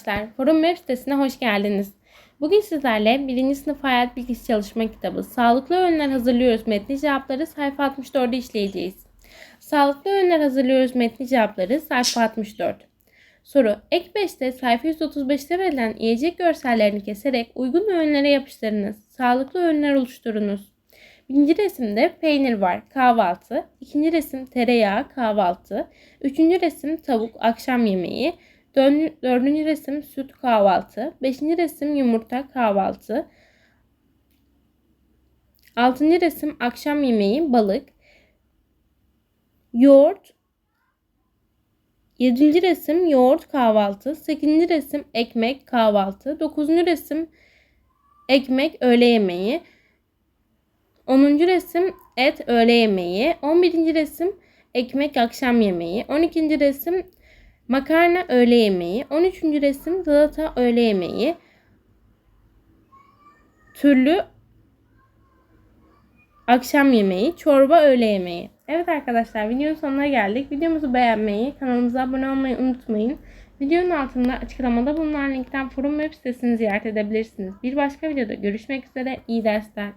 Arkadaşlar Forum Web sitesine hoş geldiniz. Bugün sizlerle 1. sınıf hayat bilgisi çalışma kitabı Sağlıklı Öğünler Hazırlıyoruz metni cevapları sayfa 64'ü işleyeceğiz. Sağlıklı Öğünler Hazırlıyoruz metni cevapları sayfa 64. Soru Ek 5'te sayfa 135'te verilen yiyecek görsellerini keserek uygun öğünlere yapıştırınız. Sağlıklı öğünler oluşturunuz. Birinci resimde peynir var, kahvaltı. İkinci resim tereyağı, kahvaltı. Üçüncü resim tavuk, akşam yemeği. Dördüncü resim süt, kahvaltı. Beşinci resim yumurta, kahvaltı. Altıncı resim akşam yemeği, balık. Yoğurt. Yedinci resim yoğurt, kahvaltı. Sekizinci resim ekmek, kahvaltı. Dokuzuncu resim ekmek, öğle yemeği. 10. resim et öğle yemeği. 11. resim ekmek akşam yemeği. 12. resim makarna öğle yemeği. 13. resim salata öğle yemeği. Türlü akşam yemeği, çorba öğle yemeği. Evet arkadaşlar videonun sonuna geldik. Videomuzu beğenmeyi, kanalımıza abone olmayı unutmayın. Videonun altında açıklamada bulunan linkten forum web sitesini ziyaret edebilirsiniz. Bir başka videoda görüşmek üzere. İyi dersler.